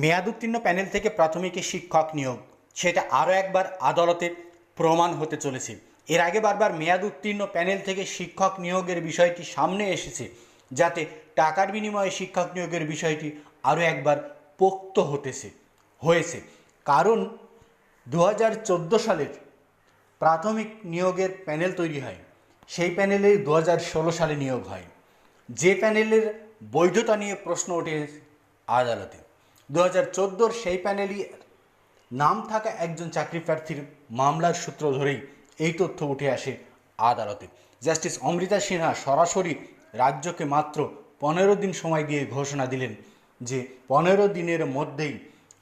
মেয়াদোত্তীর্ণ panel থেকে প্রাথমিকে শিক্ষক নিয়োগ। সেটা আরও একবার আদালতে প্রমাণ হতে চলেছে। এর আগে বারবার মেয়াদ উত্তীর্ণ প্যানেল থেকে শিক্ষক নিয়োগের বিষয়টি সামনে এসেছে, যাতে টাকার বিনিময়ে শিক্ষক নিয়োগের বিষয়টি আরও একবার পোক্ত হতেছে, হয়েছে। কারণ দু হাজার চোদ্দ সালের প্রাথমিক নিয়োগের প্যানেল তৈরি হয়, সেই প্যানেলে দু হাজার ষোলো সালে নিয়োগ হয়। যে প্যানেলের বৈধতা নিয়ে প্রশ্ন ওঠে আদালতে। দু হাজার সেই প্যানেলই নাম থাকা একজন চাকরি প্রার্থীর মামলার সূত্র ধরেই এই তথ্য উঠে আসে আদালতে। জাস্টিস অমৃতা সিনহা সরাসরি রাজ্যকে মাত্র পনেরো দিন সময় দিয়ে ঘোষণা দিলেন যে পনেরো দিনের মধ্যেই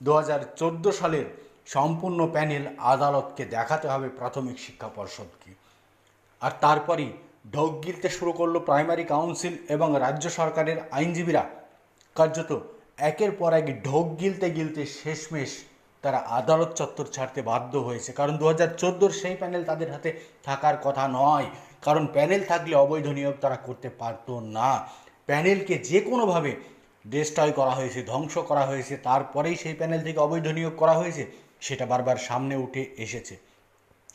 দু হাজার চোদ্দ সালের সম্পূর্ণ প্যানেল আদালতকে দেখাতে হবে প্রাথমিক শিক্ষা পর্ষদকে। আর তারপরই ঢোক গিলতে শুরু করল প্রাইমারি কাউন্সিল এবং রাজ্য সরকারের আইনজীবীরা। কার্যত একের পর এক ঢোক গিলতে গিলতে শেষমেশ তারা আদালত চত্বর ছাড়তে বাধ্য হয়েছে। কারণ দু হাজার সেই প্যানেল তাদের হাতে থাকার কথা নয়। কারণ প্যানেল থাকলে অবৈধ নিয়োগ তারা করতে পারতো না। প্যানেলকে যে কোনোভাবে ডিস্ট্রয় করা হয়েছে, ধ্বংস করা হয়েছে, তারপরেই সেই প্যানেল থেকে অবৈধ নিয়োগ করা হয়েছে, সেটা বারবার সামনে উঠে এসেছে।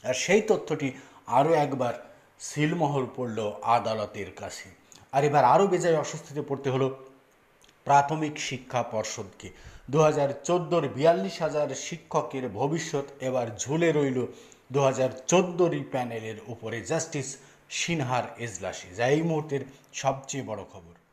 আর সেই তথ্যটি আরও একবার সিলমোহর পড়ল আদালতের কাছে। আর এবার আরও বেজায় অস্বস্তিতে পড়তে হলো প্রাথমিক শিক্ষা পর্ষদকে দু হাজার চোদ্দোর বিয়াল্লিশ হাজার শিক্ষকের ভবিষ্যৎ এবার ঝুলে রইল দু হাজার চোদ্দোরই প্যানেলের উপরে। জাস্টিস সিনহার এজলাসে। যা এই মুহূর্তের সবচেয়ে বড় খবর।